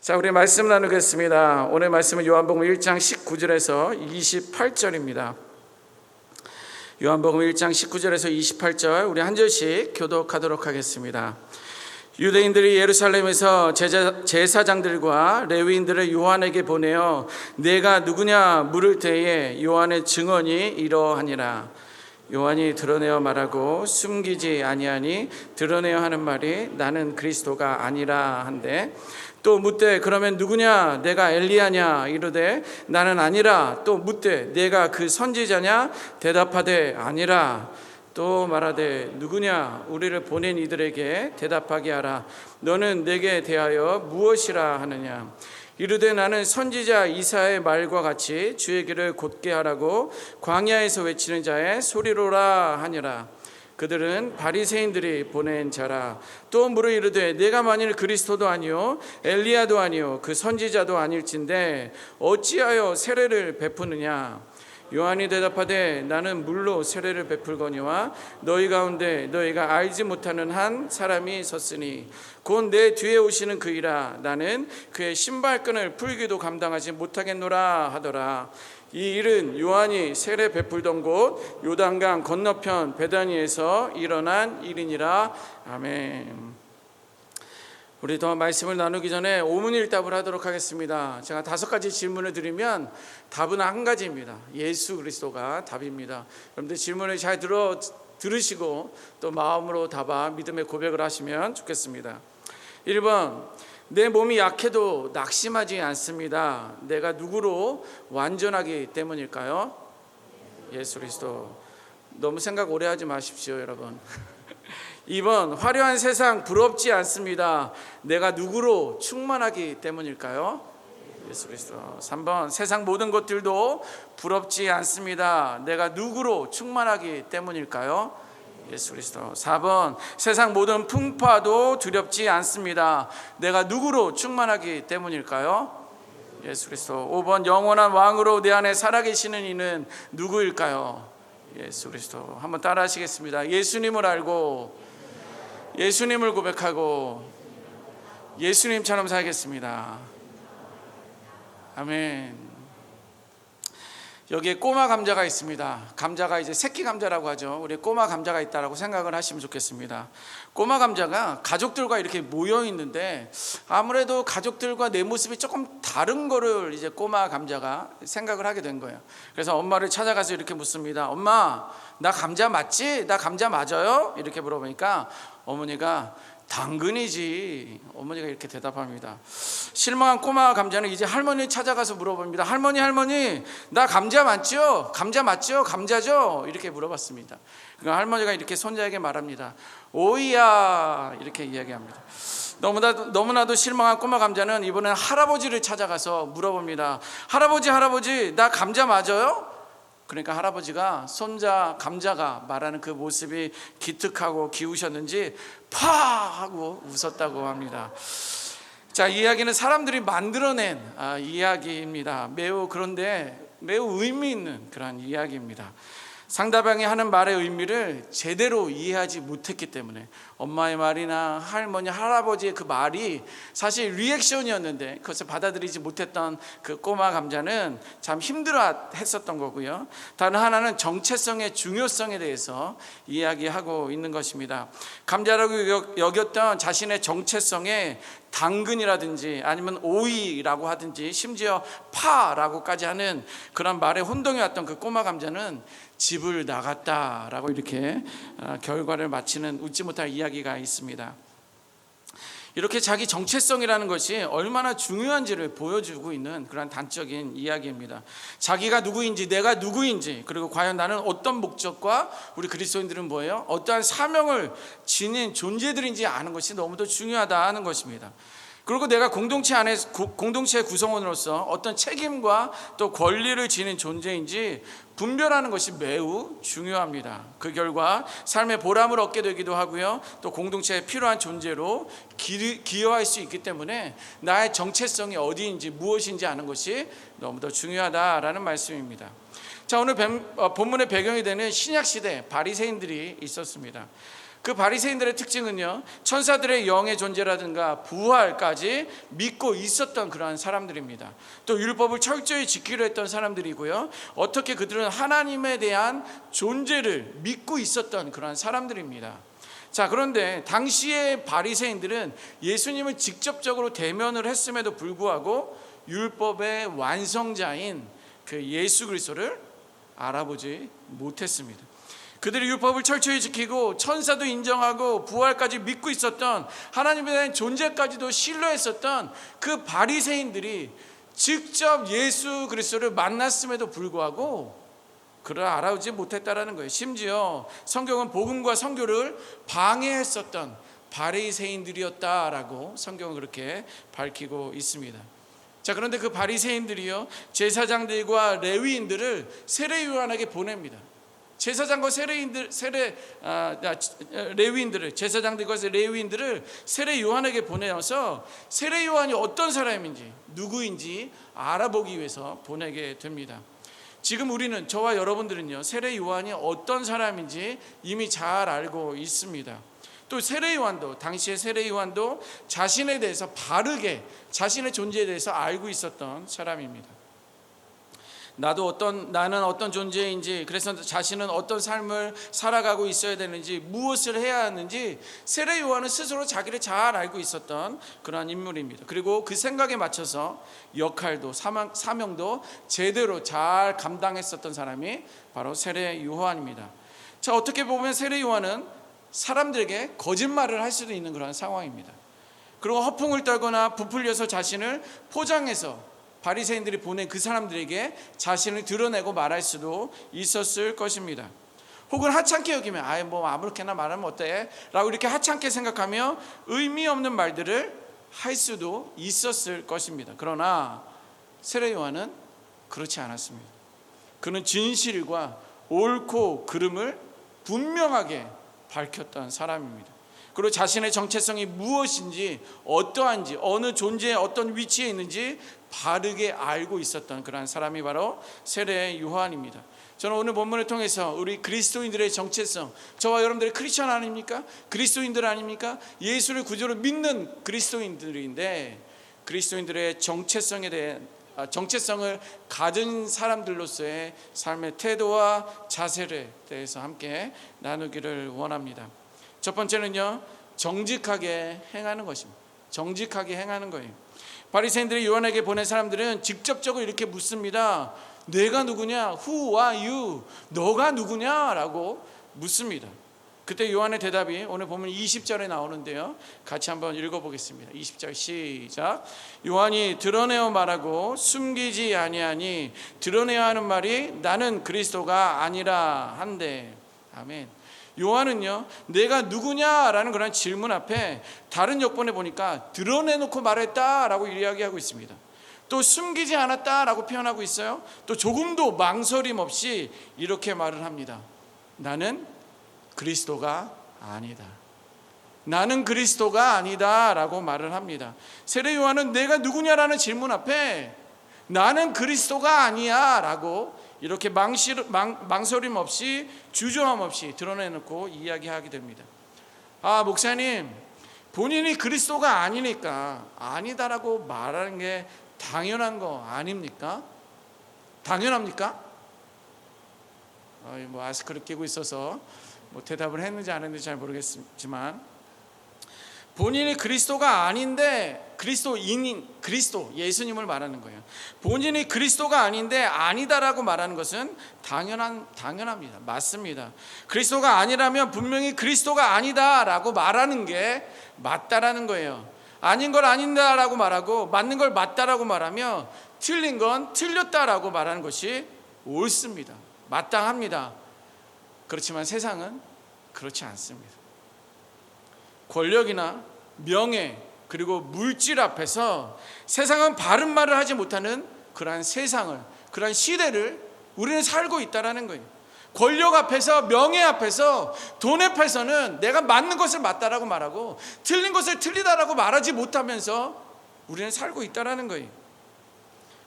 자, 우리 말씀 나누겠습니다. 오늘 말씀은 요한복음 1장 19절에서 28절입니다. 요한복음 1장 19절에서 28절 우리 한 절씩 교독하도록 하겠습니다. 유대인들이 예루살렘에서 제자, 제사장들과 레위인들을 요한에게 보내어 내가 누구냐 물을 때에 요한의 증언이 이러하니라. 요한이 드러내어 말하고 숨기지 아니하니 드러내어 하는 말이 나는 그리스도가 아니라 한데 또 묻되 그러면 누구냐? 내가 엘리야냐? 이르되 나는 아니라 또 묻되 내가 그 선지자냐? 대답하되 아니라. 또 말하되 누구냐? 우리를 보낸 이들에게 대답하게 하라. 너는 내게 대하여 무엇이라 하느냐? 이르되 나는 선지자 이사의 말과 같이 주의 길을 곧게 하라고 광야에서 외치는 자의 소리로라 하니라 그들은 바리새인들이 보낸 자라. 또 물어 이르되 내가 만일 그리스도도 아니요 엘리야도 아니요 그 선지자도 아닐진데 어찌하여 세례를 베푸느냐? 요한이 대답하되 나는 물로 세례를 베풀거니와 너희 가운데 너희가 알지 못하는 한 사람이 섰으니 곧 내 뒤에 오시는 그이라. 나는 그의 신발끈을 풀기도 감당하지 못하겠노라 하더라 이 일은 요한이 세례 베풀던 곳 요단강 건너편 베다니에서 일어난 일이니라 아멘. 우리 더 말씀을 나누기 전에 오문일답을 하도록 하겠습니다. 제가 다섯 가지 질문을 드리면 답은 한 가지입니다. 예수 그리스도가 답입니다. 여러분들 질문을 잘 들어 들으시고 또 마음으로 답아 믿음의 고백을 하시면 좋겠습니다. 1번 내 몸이 약해도 낙심하지 않습니다. 내가 누구로 완전하기 때문일까요? 예수 그리스도. 너무 생각 오래 하지 마십시오, 여러분. 2번 화려한 세상 부럽지 않습니다. 내가 누구로 충만하기 때문일까요? 예수 그리스도. 3번 세상 모든 것들도 부럽지 않습니다. 내가 누구로 충만하기 때문일까요? 예수 그리스도. 4번 세상 모든 풍파도 두렵지 않습니다. 내가 누구로 충만하기 때문일까요? 예수 그리스도. 5번 영원한 왕으로 내 안에 살아계시는 이는 누구일까요? 예수 그리스도. 한번 따라하시겠습니다. 예수님을 알고 예수님을 고백하고 예수님처럼 살겠습니다. 아멘. 여기에 꼬마 감자가 있습니다. 감자가 이제 새끼 감자라고 하죠. 우리 꼬마 감자가 있다라고 생각을 하시면 좋겠습니다. 꼬마 감자가 가족들과 이렇게 모여 있는데 아무래도 가족들과 내 모습이 조금 다른 거를 이제 꼬마 감자가 생각을 하게 된 거예요. 그래서 엄마를 찾아가서 이렇게 묻습니다. 엄마, 나 감자 맞지? 나 감자 맞아요? 이렇게 물어보니까 어머니가 당근이지. 어머니가 이렇게 대답합니다. 실망한 꼬마 감자는 이제 할머니 찾아가서 물어봅니다. 할머니, 할머니, 나 감자 맞죠? 감자 맞죠? 감자죠? 이렇게 물어봤습니다. 그러니까 할머니가 이렇게 손자에게 말합니다. 오이야 이렇게 이야기합니다. 너무나도, 너무나도 실망한 꼬마 감자는 이번엔 할아버지를 찾아가서 물어봅니다. 할아버지, 할아버지, 나 감자 맞아요? 그러니까 할아버지가 손자 감자가 말하는 그 모습이 기특하고 기우셨는지 파 하고 웃었다고 합니다. 자, 이 이야기는 사람들이 만들어낸 아, 이야기입니다. 매우 그런데 매우 의미 있는 그런 이야기입니다. 상대방이 하는 말의 의미를 제대로 이해하지 못했기 때문에 엄마의 말이나 할머니, 할아버지의 그 말이 사실 리액션이었는데 그것을 받아들이지 못했던 그 꼬마 감자는 참 힘들어 했었던 거고요. 다른 하나는 정체성의 중요성에 대해서 이야기하고 있는 것입니다. 감자라고 여겼던 자신의 정체성에 당근이라든지 아니면 오이라고 하든지 심지어 파라고까지 하는 그런 말에 혼동해 왔던 그 꼬마 감자는 집을 나갔다라고 이렇게 어, 결과를 마치는 웃지 못할 이야기가 있습니다. 이렇게 자기 정체성이라는 것이 얼마나 중요한지를 보여주고 있는 그런 단적인 이야기입니다. 자기가 누구인지, 내가 누구인지, 그리고 과연 나는 어떤 목적과 우리 그리스도인들은 뭐예요? 어떠한 사명을 지닌 존재들인지 아는 것이 너무도 중요하다는 것입니다. 그리고 내가 공동체 안에 공동체 구성원으로서 어떤 책임과 또 권리를 지닌 존재인지 분별하는 것이 매우 중요합니다. 그 결과 삶의 보람을 얻게 되기도 하고요. 또 공동체에 필요한 존재로 기여할 수 있기 때문에 나의 정체성이 어디인지 무엇인지 아는 것이 너무도 중요하다라는 말씀입니다. 자 오늘 본문의 배경이 되는 신약 시대 바리새인들이 있었습니다. 그 바리새인들의 특징은요. 천사들의 영의 존재라든가 부활까지 믿고 있었던 그러한 사람들입니다. 또 율법을 철저히 지키려 했던 사람들이고요. 어떻게 그들은 하나님에 대한 존재를 믿고 있었던 그러한 사람들입니다. 자, 그런데 당시의 바리새인들은 예수님을 직접적으로 대면을 했음에도 불구하고 율법의 완성자인 그 예수 그리스도를 알아보지 못했습니다. 그들이 율법을 철저히 지키고 천사도 인정하고 부활까지 믿고 있었던 하나님에 대한 존재까지도 신뢰했었던 그 바리새인들이 직접 예수 그리스도를 만났음에도 불구하고 그를 알아오지 못했다라는 거예요. 심지어 성경은 복음과 선교를 방해했었던 바리새인들이었다라고 성경은 그렇게 밝히고 있습니다. 자 그런데 그 바리새인들이요 제사장들과 레위인들을 세례 요한에게 보냅니다. 제사장과 세례인들 세례 아, 아, 레위인들을 제사장들과 레위인들을 세례 요한에게 보내어서 세례 요한이 어떤 사람인지 누구인지 알아보기 위해서 보내게 됩니다. 지금 우리는 저와 여러분들은요 세례 요한이 어떤 사람인지 이미 잘 알고 있습니다. 또 세례 요한도 당시의 세례 요한도 자신에 대해서 바르게 자신의 존재에 대해서 알고 있었던 사람입니다. 나도 어떤 나는 어떤 존재인지 그래서 자신은 어떤 삶을 살아가고 있어야 되는지 무엇을 해야 하는지 세례 요한은 스스로 자기를 잘 알고 있었던 그러한 인물입니다. 그리고 그 생각에 맞춰서 역할도 사명, 사명도 제대로 잘 감당했었던 사람이 바로 세례 요한입니다. 자 어떻게 보면 세례 요한은 사람들에게 거짓말을 할 수도 있는 그런 상황입니다. 그리고 허풍을 떨거나 부풀려서 자신을 포장해서 바리새인들이 보낸 그 사람들에게 자신을 드러내고 말할 수도 있었을 것입니다. 혹은 하찮게 여기면 아예 뭐 아무렇게나 말하면 어때? 라고 이렇게 하찮게 생각하며 의미 없는 말들을 할 수도 있었을 것입니다. 그러나 세례 요한은 그렇지 않았습니다. 그는 진실과 옳고 그름을 분명하게 밝혔던 사람입니다. 그리고 자신의 정체성이 무엇인지 어떠한지 어느 존재의 어떤 위치에 있는지 바르게 알고 있었던 그러한 사람이 바로 세례 요한입니다. 저는 오늘 본문을 통해서 우리 그리스도인들의 정체성, 저와 여러분들의 크리스천 아닙니까? 그리스도인들 아닙니까? 예수를 구조로 믿는 그리스도인들인데 그리스도인들의 정체성에 대해 아, 정체성을 가진 사람들로서의 삶의 태도와 자세를 대해서 함께 나누기를 원합니다. 첫 번째는요 정직하게 행하는 것입니다. 정직하게 행하는 거예요. 바리새인들이 요한에게 보낸 사람들은 직접적으로 이렇게 묻습니다. 내가 누구냐? Who are you? 너가 누구냐라고 묻습니다. 그때 요한의 대답이 오늘 보면 20절에 나오는데요. 같이 한번 읽어보겠습니다. 20절 시작. 요한이 드러내어 말하고 숨기지 아니하니 드러내야 하는 말이 나는 그리스도가 아니라 한데. 아멘. 요한은요, 내가 누구냐라는 그런 질문 앞에 다른 역본에 보니까 드러내놓고 말했다라고 이야기하고 있습니다. 또 숨기지 않았다라고 표현하고 있어요. 또 조금도 망설임 없이 이렇게 말을 합니다. 나는 그리스도가 아니다. 나는 그리스도가 아니다라고 말을 합니다. 세례 요한은 내가 누구냐라는 질문 앞에 나는 그리스도가 아니야라고 이렇게 망실, 망, 망설임 없이 주저함 없이 드러내놓고 이야기하게 됩니다. 아 목사님 본인이 그리스도가 아니니까 아니다라고 말하는 게 당연한 거 아닙니까? 당연합니까? 어, 뭐 마스크를 끼고 있어서 뭐 대답을 했는지 안 했는지 잘 모르겠지만 본인이 그리스도가 아닌데 그리스도인 그리스도 예수님을 말하는 거예요. 본인이 그리스도가 아닌데 아니다라고 말하는 것은 당연한 당연합니다. 맞습니다. 그리스도가 아니라면 분명히 그리스도가 아니다라고 말하는 게 맞다라는 거예요. 아닌 걸 아닌다라고 말하고 맞는 걸 맞다라고 말하며 틀린 건 틀렸다라고 말하는 것이 옳습니다. 마땅합니다. 그렇지만 세상은 그렇지 않습니다. 권력이나 명예 그리고 물질 앞에서 세상은 바른 말을 하지 못하는 그러한 세상을 그러한 시대를 우리는 살고 있다라는 거예요. 권력 앞에서 명예 앞에서 돈 앞에서는 내가 맞는 것을 맞다라고 말하고 틀린 것을 틀리다라고 말하지 못하면서 우리는 살고 있다라는 거예요.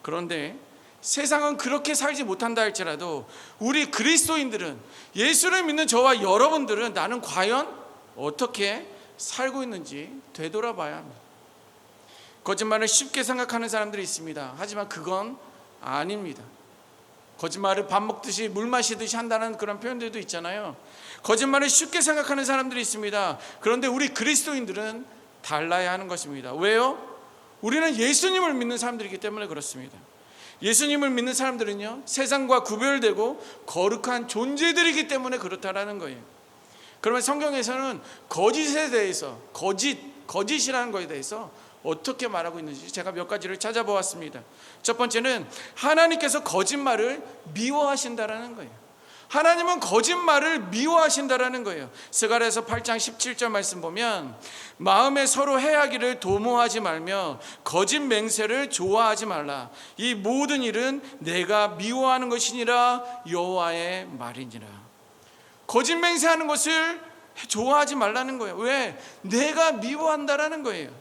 그런데 세상은 그렇게 살지 못한다 할지라도 우리 그리스도인들은 예수를 믿는 저와 여러분들은 나는 과연 어떻게 살고 있는지 되돌아봐야 합니다. 거짓말을 쉽게 생각하는 사람들이 있습니다. 하지만 그건 아닙니다. 거짓말을 밥 먹듯이 물 마시듯이 한다는 그런 표현들도 있잖아요. 거짓말을 쉽게 생각하는 사람들이 있습니다. 그런데 우리 그리스도인들은 달라야 하는 것입니다. 왜요? 우리는 예수님을 믿는 사람들이기 때문에 그렇습니다. 예수님을 믿는 사람들은요, 세상과 구별되고 거룩한 존재들이기 때문에 그렇다라는 거예요. 그러면 성경에서는 거짓에 대해서, 거짓, 거짓이라는 것에 대해서 어떻게 말하고 있는지 제가 몇 가지를 찾아보았습니다. 첫 번째는 하나님께서 거짓말을 미워하신다라는 거예요. 하나님은 거짓말을 미워하신다라는 거예요. 스가랴서 8장 17절 말씀 보면 마음에 서로 해하기를 도모하지 말며 거짓 맹세를 좋아하지 말라. 이 모든 일은 내가 미워하는 것이니라 여호와의 말이니라. 거짓 맹세하는 것을 좋아하지 말라는 거예요. 왜? 내가 미워한다라는 거예요.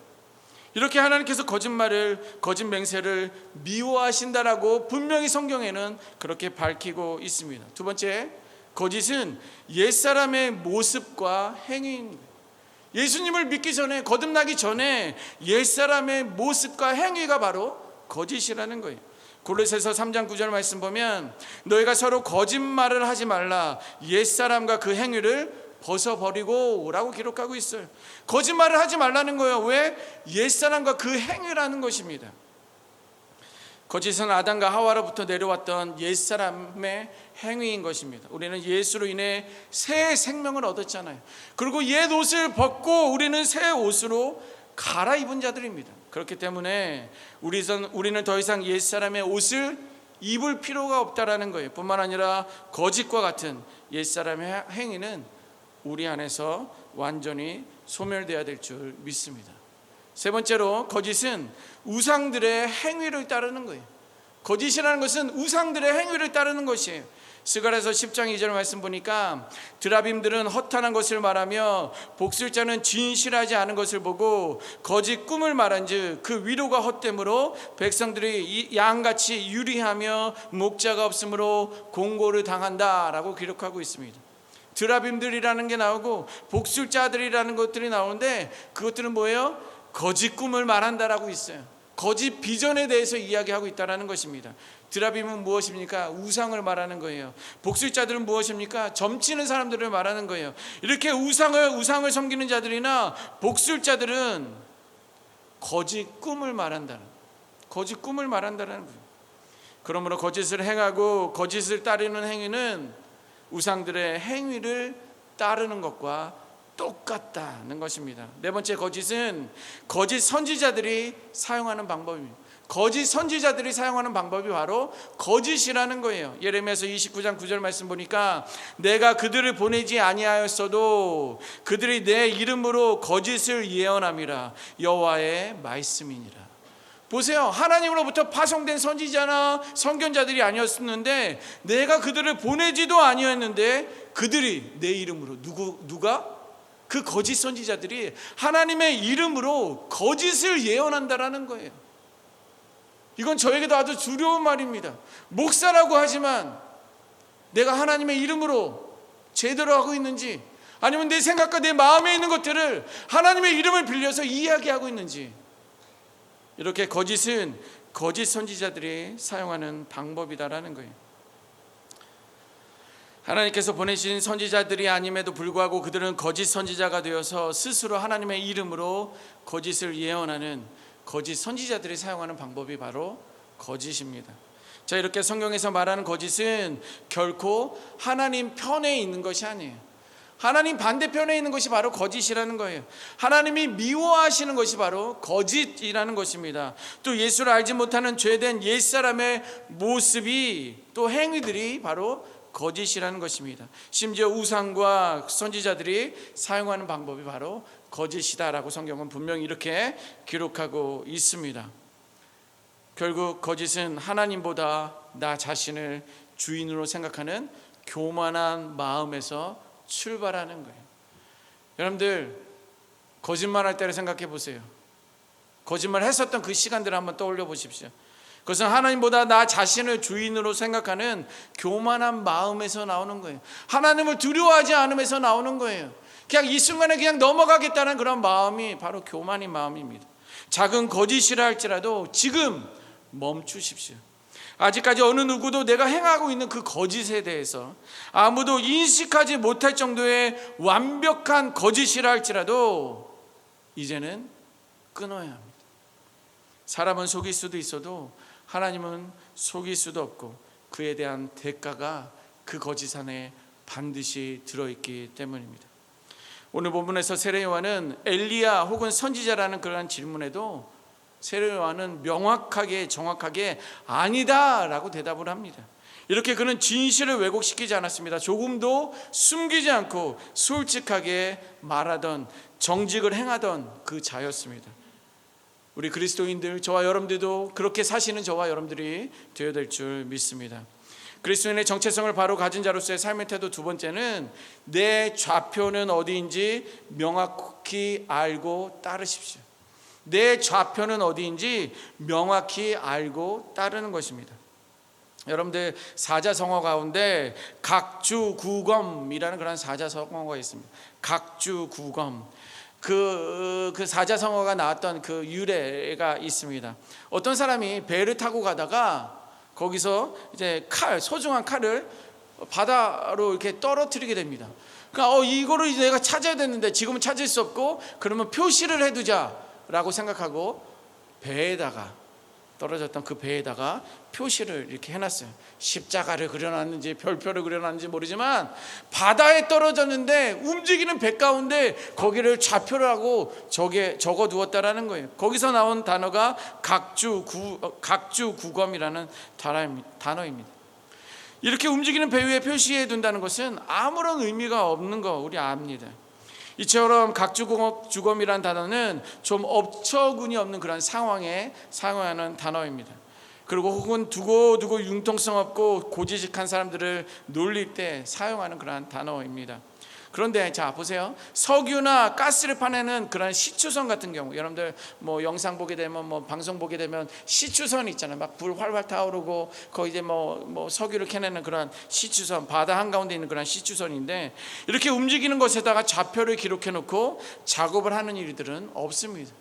이렇게 하나님께서 거짓말을 거짓 맹세를 미워하신다라고 분명히 성경에는 그렇게 밝히고 있습니다. 두 번째, 거짓은 옛사람의 모습과 행위인. 예수님을 믿기 전에 거듭나기 전에 옛사람의 모습과 행위가 바로 거짓이라는 거예요. 골로새서 3장 9절 말씀 보면 너희가 서로 거짓말을 하지 말라 옛사람과 그 행위를 벗어버리고라고 기록하고 있어요. 거짓말을 하지 말라는 거예요. 왜? 옛사람과 그 행위라는 것입니다. 거짓은 아담과 하와로부터 내려왔던 옛사람의 행위인 것입니다. 우리는 예수로 인해 새 생명을 얻었잖아요. 그리고 옛 옷을 벗고 우리는 새 옷으로 갈아입은 자들입니다. 그렇기 때문에 우리선, 우리는 더 이상 옛 사람의 옷을 입을 필요가 없다라는 거예요. 뿐만 아니라 거짓과 같은 옛 사람의 행위는 우리 안에서 완전히 소멸되어야 될 줄 믿습니다. 세 번째로 거짓은 우상들의 행위를 따르는 거예요. 거짓이라는 것은 우상들의 행위를 따르는 것이에요. 스가랴서 10장 2절 말씀 보니까 드라빔들은 허탄한 것을 말하며 복술자는 진실하지 않은 것을 보고 거짓 꿈을 말한즉 그 위로가 헛됨으로 백성들이 양같이 유리하며 목자가 없으므로 공고를 당한다라고 기록하고 있습니다. 드라빔들이라는 게 나오고 복술자들이라는 것들이 나오는데 그것들은 뭐예요? 거짓 꿈을 말한다라고 있어요. 거짓 비전에 대해서 이야기하고 있다라는 것입니다. 드라빔은 무엇입니까? 우상을 말하는 거예요. 복술자들은 무엇입니까? 점치는 사람들을 말하는 거예요. 이렇게 우상을 우상을 섬기는 자들이나 복술자들은 거짓 꿈을 말한다는 거짓 꿈을 말한다는 거예요. 그러므로 거짓을 행하고 거짓을 따르는 행위는 우상들의 행위를 따르는 것과 똑같다는 것입니다. 네 번째 거짓은 거짓 선지자들이 사용하는 방법입니다. 거짓 선지자들이 사용하는 방법이 바로 거짓이라는 거예요. 예레미야서 29장 9절 말씀 보니까 내가 그들을 보내지 아니하였어도 그들이 내 이름으로 거짓을 예언함이라 여호와의 말씀이니라. 보세요. 하나님으로부터 파송된 선지자나 선견자들이 아니었는데 내가 그들을 보내지도 아니었는데 그들이 내 이름으로 누구 누가 그 거짓 선지자들이 하나님의 이름으로 거짓을 예언한다라는 거예요. 이건 저에게도 아주 두려운 말입니다. 목사라고 하지만 내가 하나님의 이름으로 제대로 하고 있는지 아니면 내 생각과 내 마음에 있는 것들을 하나님의 이름을 빌려서 이야기하고 있는지 이렇게 거짓은 거짓 선지자들이 사용하는 방법이다라는 거예요. 하나님께서 보내신 선지자들이 아님에도 불구하고 그들은 거짓 선지자가 되어서 스스로 하나님의 이름으로 거짓을 예언하는 거짓 선지자들이 사용하는 방법이 바로 거짓입니다. 자, 이렇게 성경에서 말하는 거짓은 결코 하나님 편에 있는 것이 아니에요. 하나님 반대편에 있는 것이 바로 거짓이라는 거예요. 하나님이 미워하시는 것이 바로 거짓이라는 것입니다. 또 예수를 알지 못하는 죄된 옛사람의 모습이 또 행위들이 바로 거짓이라는 것입니다. 심지어 우상과 선지자들이 사용하는 방법이 바로 거짓이다라고 성경은 분명히 이렇게 기록하고 있습니다. 결국 거짓은 하나님보다 나 자신을 주인으로 생각하는 교만한 마음에서 출발하는 거예요. 여러분들 거짓말할 때를 생각해 보세요. 거짓말 했었던 그 시간들을 한번 떠올려 보십시오. 그것은 하나님보다 나 자신을 주인으로 생각하는 교만한 마음에서 나오는 거예요. 하나님을 두려워하지 않음에서 나오는 거예요. 그냥 이 순간에 그냥 넘어가겠다는 그런 마음이 바로 교만인 마음입니다. 작은 거짓이라 할지라도 지금 멈추십시오. 아직까지 어느 누구도 내가 행하고 있는 그 거짓에 대해서 아무도 인식하지 못할 정도의 완벽한 거짓이라 할지라도 이제는 끊어야 합니다. 사람은 속일 수도 있어도 하나님은 속일 수도 없고 그에 대한 대가가 그 거짓 안에 반드시 들어있기 때문입니다. 오늘 본문에서 세례 요한은 엘리야 혹은 선지자라는 그러한 질문에도 세례 요한은 명확하게 정확하게 아니다라고 대답을 합니다. 이렇게 그는 진실을 왜곡시키지 않았습니다. 조금도 숨기지 않고 솔직하게 말하던 정직을 행하던 그 자였습니다. 우리 그리스도인들 저와 여러분들도 그렇게 사시는 저와 여러분들이 되어야 될 줄 믿습니다. 그리스도인의 정체성을 바로 가진 자로서의 삶의 태도 두 번째는 내 좌표는 어디인지 명확히 알고 따르십시오. 내 좌표는 어디인지 명확히 알고 따르는 것입니다. 여러분들 사자성어 가운데 각주구검이라는 그런 사자성어가 있습니다. 각주구검. 그, 그 사자성어가 나왔던 그 유래가 있습니다. 어떤 사람이 배를 타고 가다가 거기서 이제 칼, 소중한 칼을 바다로 이렇게 떨어뜨리게 됩니다. 그러니까 어, 이거를 내가 찾아야 되는데 지금은 찾을 수 없고 그러면 표시를 해두자라고 생각하고 배에다가 떨어졌던 그 배에다가 표시를 이렇게 해놨어요. 십자가를 그려놨는지 별표를 그려놨는지 모르지만 바다에 떨어졌는데 움직이는 배 가운데 거기를 좌표를 하고 저게 적어 두었다라는 거예요. 거기서 나온 단어가 각주 구 어, 각주 구검이라는 단어입니다. 이렇게 움직이는 배 위에 표시해 둔다는 것은 아무런 의미가 없는 거 우리 압니다. 이처럼 각주검이란 단어는 좀 업처군이 없는 그런 상황에 사용하는 단어입니다. 그리고 혹은 두고두고 융통성 없고 고지식한 사람들을 놀릴 때 사용하는 그러한 단어입니다. 그런데 자 보세요. 석유나 가스를 파내는 그런 시추선 같은 경우 여러분들 뭐 영상 보게 되면 뭐 방송 보게 되면 시추선 있잖아요. 막 불 활활 타오르고 거기 이제 뭐, 뭐 석유를 캐내는 그런 시추선 바다 한가운데 있는 그런 시추선인데 이렇게 움직이는 것에다가 좌표를 기록해 놓고 작업을 하는 일들은 없습니다.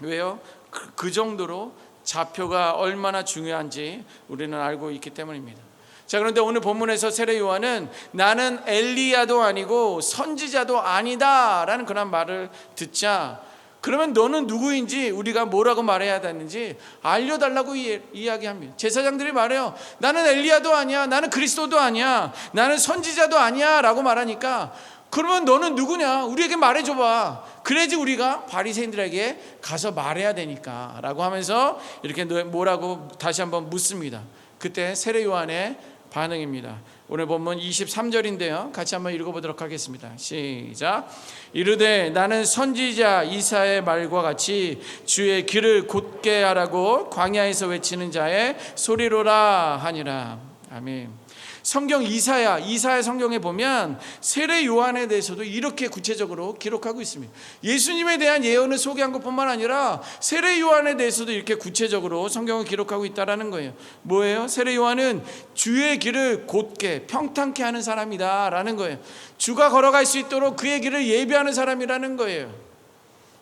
왜요? 그, 그 정도로 좌표가 얼마나 중요한지 우리는 알고 있기 때문입니다. 자, 그런데 오늘 본문에서 세례 요한은 나는 엘리야도 아니고 선지자도 아니다라는 그런 말을 듣자 그러면 너는 누구인지 우리가 뭐라고 말해야 되는지 알려달라고 이야기합니다. 제사장들이 말해요. 나는 엘리야도 아니야. 나는 그리스도도 아니야. 나는 선지자도 아니야. 라고 말하니까 그러면 너는 누구냐? 우리에게 말해줘봐. 그래야지 우리가 바리새인들에게 가서 말해야 되니까 라고 하면서 이렇게 뭐라고 다시 한번 묻습니다. 그때 세례 요한의 반응입니다. 오늘 본문 23절인데요. 같이 한번 읽어보도록 하겠습니다. 시작. 이르되 나는 선지자 이사의 말과 같이 주의 길을 곧게 하라고 광야에서 외치는 자의 소리로라 하니라. 아멘. 성경 이사야, 이사야 성경에 보면 세례 요한에 대해서도 이렇게 구체적으로 기록하고 있습니다. 예수님에 대한 예언을 소개한 것뿐만 아니라 세례 요한에 대해서도 이렇게 구체적으로 성경을 기록하고 있다라는 거예요. 뭐예요? 세례 요한은 주의 길을 곧게 평탄케 하는 사람이다라는 거예요. 주가 걸어갈 수 있도록 그의 길을 예비하는 사람이라는 거예요.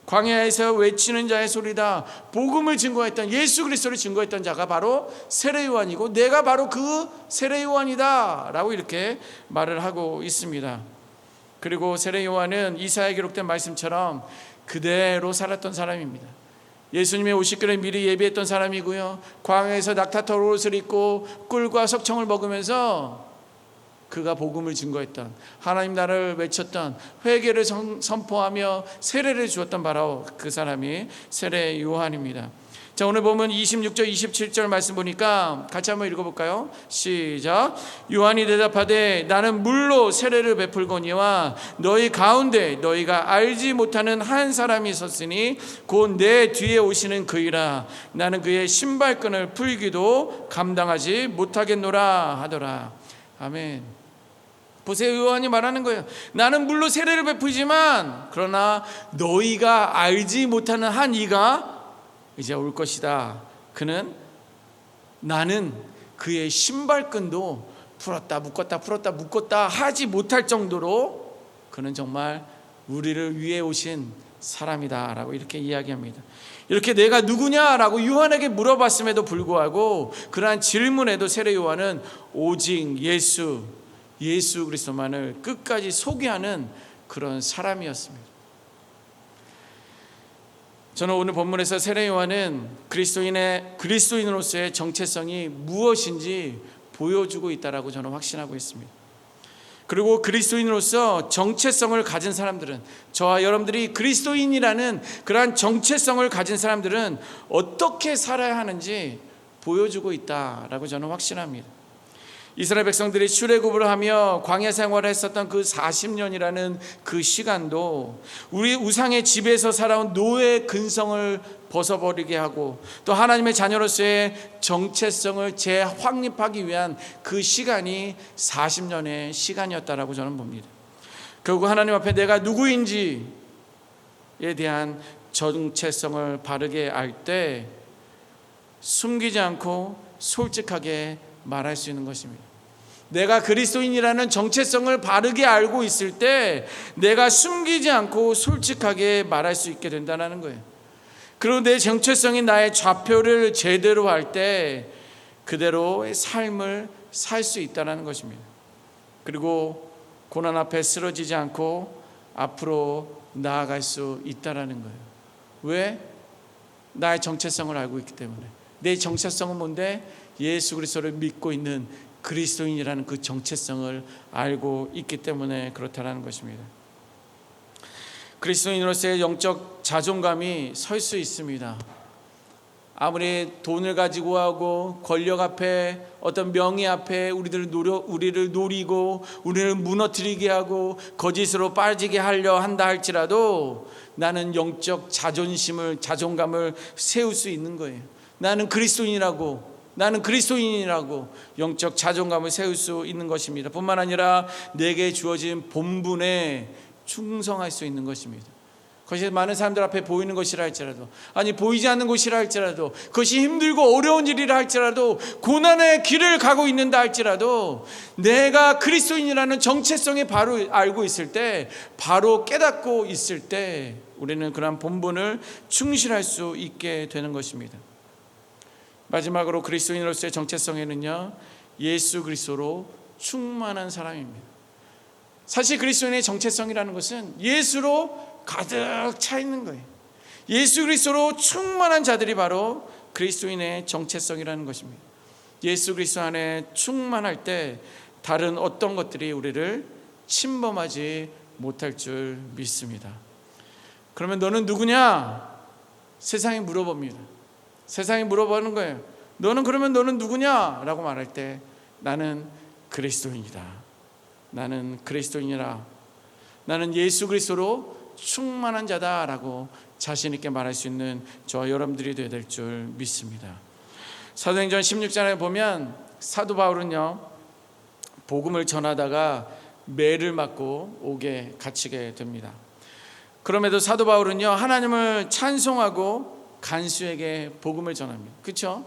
광야에서 외치는 자의 소리다. 복음을 증거했던 예수 그리스도를 증거했던 자가 바로 세례 요한이고 내가 바로 그 세례 요한이다라고 이렇게 말을 하고 있습니다. 그리고 세례 요한은 이사에 기록된 말씀처럼 그대로 살았던 사람입니다. 예수님의 오시기를 미리 예비했던 사람이고요. 광야에서 낙타털 옷을 입고 꿀과 석청을 먹으면서 그가 복음을 증거했던 하나님 나라를 외쳤던 회개를 선포하며 세례를 주었던 바로 그 사람이 세례 요한입니다. 자 오늘 보면 26절 27절 말씀 보니까 같이 한번 읽어 볼까요? 시작 요한이 대답하되 나는 물로 세례를 베풀거니와 너희 가운데 너희가 알지 못하는 한 사람이 있었으니 곧 내 뒤에 오시는 그이라 나는 그의 신발끈을 풀기도 감당하지 못하겠노라 하더라 아멘 보세요. 요한이 말하는 거예요. 나는 물로 세례를 베푸지만 그러나 너희가 알지 못하는 한 이가 이제 올 것이다. 그는 나는 그의 신발끈도 풀었다 묶었다 풀었다 묶었다 하지 못할 정도로 그는 정말 우리를 위해 오신 사람이다라고 이렇게 이야기합니다. 이렇게 내가 누구냐라고 요한에게 물어봤음에도 불구하고 그러한 질문에도 세례 요한은 오직 예수 예수 그리스도만을 끝까지 소개하는 그런 사람이었습니다. 저는 오늘 본문에서 세례 요한은 그리스도인의 그리스도인으로서의 정체성이 무엇인지 보여주고 있다라고 저는 확신하고 있습니다. 그리고 그리스도인으로서 정체성을 가진 사람들은 저와 여러분들이 그리스도인이라는 그러한 정체성을 가진 사람들은 어떻게 살아야 하는지 보여주고 있다라고 저는 확신합니다. 이스라엘 백성들이 출애굽을 하며 광야 생활을 했었던 그 40년이라는 그 시간도 우리 우상의 집에서 살아온 노예 근성을 벗어버리게 하고 또 하나님의 자녀로서의 정체성을 재확립하기 위한 그 시간이 40년의 시간이었다라고 저는 봅니다. 결국 하나님 앞에 내가 누구인지에 대한 정체성을 바르게 알 때 숨기지 않고 솔직하게 말할 수 있는 것입니다. 내가 그리스도인이라는 정체성을 바르게 알고 있을 때 내가 숨기지 않고 솔직하게 말할 수 있게 된다는 거예요. 그리고 내 정체성이 나의 좌표를 제대로 할 때 그대로의 삶을 살 수 있다는 것입니다. 그리고 고난 앞에 쓰러지지 않고 앞으로 나아갈 수 있다라는 거예요. 왜? 나의 정체성을 알고 있기 때문에. 내 정체성은 뭔데? 예수 그리스도를 믿고 있는 그리스도인이라는 그 정체성을 알고 있기 때문에 그렇다라는 것입니다. 그리스도인으로서의 영적 자존감이 설 수 있습니다. 아무리 돈을 가지고 하고 권력 앞에 어떤 명예 앞에 우리들을 노려 우리를 노리고 우리를 무너뜨리게 하고 거짓으로 빠지게 하려 한다 할지라도 나는 영적 자존심을 자존감을 세울 수 있는 거예요. 나는 그리스도인이라고 나는 그리스도인이라고 영적 자존감을 세울 수 있는 것입니다. 뿐만 아니라 내게 주어진 본분에 충성할 수 있는 것입니다. 그것이 많은 사람들 앞에 보이는 것이라 할지라도 아니 보이지 않는 곳이라 할지라도 그것이 힘들고 어려운 일이라 할지라도 고난의 길을 가고 있는다 할지라도 내가 그리스도인이라는 정체성에 바로 알고 있을 때 바로 깨닫고 있을 때 우리는 그러한 본분을 충실할 수 있게 되는 것입니다. 마지막으로 그리스도인으로서의 정체성에는요 예수 그리스도로 충만한 사람입니다. 사실 그리스도인의 정체성이라는 것은 예수로 가득 차 있는 거예요. 예수 그리스도로 충만한 자들이 바로 그리스도인의 정체성이라는 것입니다. 예수 그리스도 안에 충만할 때 다른 어떤 것들이 우리를 침범하지 못할 줄 믿습니다. 그러면 너는 누구냐? 세상이 물어봅니다. 세상이 물어보는 거예요. 너는 그러면 너는 누구냐? 라고 말할 때 나는 그리스도인이다. 나는 그리스도인이라. 나는 예수 그리스도로 충만한 자다라고 자신 있게 말할 수 있는 저와 여러분들이 되어야 될 줄 믿습니다. 사도행전 16장에 보면 사도 바울은요. 복음을 전하다가 매를 맞고 옥에 갇히게 됩니다. 그럼에도 사도 바울은요. 하나님을 찬송하고 간수에게 복음을 전합니다. 그렇죠?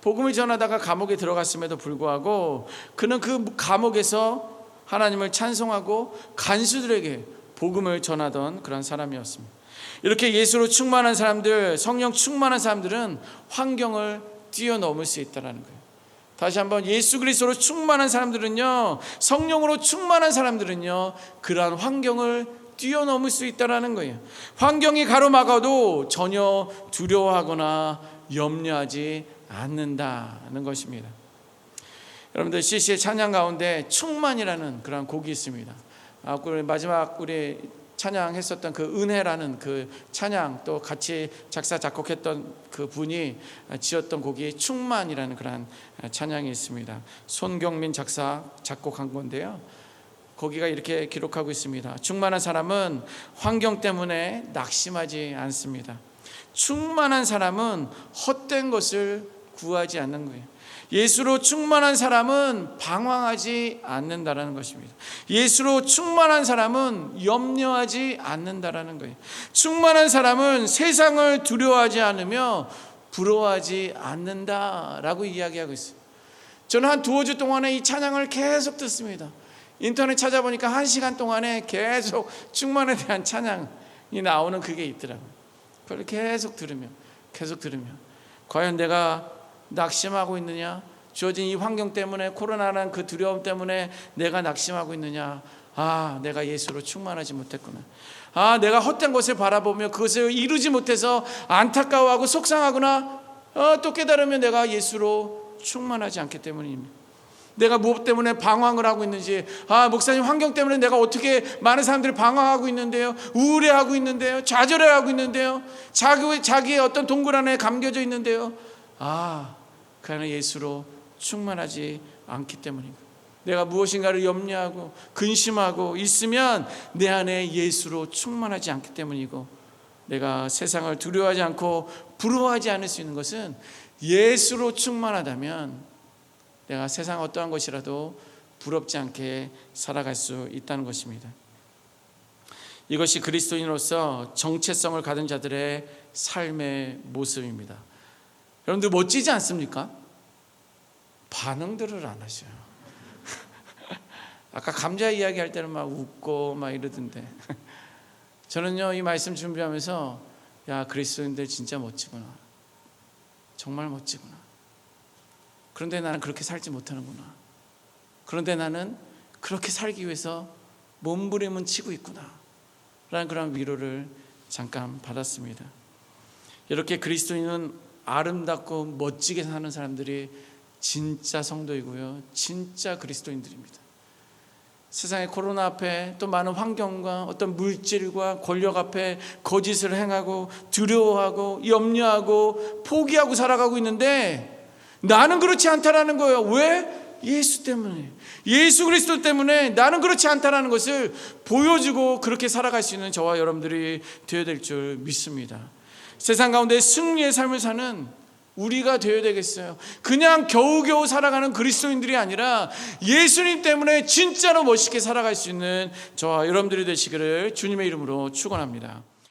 복음을 전하다가 감옥에 들어갔음에도 불구하고 그는 그 감옥에서 하나님을 찬송하고 간수들에게 복음을 전하던 그런 사람이었습니다. 이렇게 예수로 충만한 사람들, 성령 충만한 사람들은 환경을 뛰어넘을 수 있다는 거예요. 다시 한번 예수 그리스도로 충만한 사람들은요, 성령으로 충만한 사람들은요, 그러한 환경을 뛰어넘을 수 있다라는 거예요. 환경이 가로막아도 전혀 두려워하거나 염려하지 않는다는 것입니다. 여러분들 CC의 찬양 가운데 충만이라는 그런 곡이 있습니다. 아, 마지막 우리 찬양했었던 그 은혜라는 그 찬양 또 같이 작사 작곡했던 그 분이 지었던 곡이 충만이라는 그런 찬양이 있습니다. 손경민 작사 작곡한 건데요. 거기가 이렇게 기록하고 있습니다. 충만한 사람은 환경 때문에 낙심하지 않습니다. 충만한 사람은 헛된 것을 구하지 않는 거예요. 예수로 충만한 사람은 방황하지 않는다라는 것입니다. 예수로 충만한 사람은 염려하지 않는다라는 거예요. 충만한 사람은 세상을 두려워하지 않으며 부러워하지 않는다라고 이야기하고 있어요. 저는 한 두어 주 동안에 이 찬양을 계속 듣습니다. 인터넷 찾아보니까 한 시간 동안에 계속 충만에 대한 찬양이 나오는 그게 있더라고요. 그걸 계속 들으면 계속 들으면 과연 내가 낙심하고 있느냐? 주어진 이 환경 때문에 코로나라는 그 두려움 때문에 내가 낙심하고 있느냐? 아, 내가 예수로 충만하지 못했구나. 아, 내가 헛된 것을 바라보며 그것을 이루지 못해서 안타까워하고 속상하구나. 아, 또 깨달으면 내가 예수로 충만하지 않기 때문입니다. 내가 무엇 때문에 방황을 하고 있는지, 아, 목사님 환경 때문에 내가 어떻게 많은 사람들이 방황하고 있는데요, 우울해하고 있는데요, 좌절해하고 있는데요, 자기, 자기의 어떤 동굴 안에 감겨져 있는데요, 아, 그 안에 예수로 충만하지 않기 때문입니다. 내가 무엇인가를 염려하고 근심하고 있으면 내 안에 예수로 충만하지 않기 때문이고 내가 세상을 두려워하지 않고 부러워하지 않을 수 있는 것은 예수로 충만하다면 내가 세상 어떠한 것이라도 부럽지 않게 살아갈 수 있다는 것입니다. 이것이 그리스도인으로서 정체성을 가진 자들의 삶의 모습입니다. 여러분들 멋지지 않습니까? 반응들을 안 하셔요. 아까 감자 이야기 할 때는 막 웃고 막 이러던데. 저는요, 이 말씀 준비하면서 야, 그리스도인들 진짜 멋지구나. 정말 멋지구나. 그런데 나는 그렇게 살지 못하는구나. 그런데 나는 그렇게 살기 위해서 몸부림은 치고 있구나. 라는 그런 위로를 잠깐 받았습니다. 이렇게 그리스도인은 아름답고 멋지게 사는 사람들이 진짜 성도이고요. 진짜 그리스도인들입니다. 세상의 코로나 앞에 또 많은 환경과 어떤 물질과 권력 앞에 거짓을 행하고 두려워하고 염려하고 포기하고 살아가고 있는데 나는 그렇지 않다라는 거예요. 왜? 예수 때문에. 예수 그리스도 때문에 나는 그렇지 않다라는 것을 보여주고 그렇게 살아갈 수 있는 저와 여러분들이 되어야 될 줄 믿습니다. 세상 가운데 승리의 삶을 사는 우리가 되어야 되겠어요. 그냥 겨우겨우 살아가는 그리스도인들이 아니라 예수님 때문에 진짜로 멋있게 살아갈 수 있는 저와 여러분들이 되시기를 주님의 이름으로 축원합니다.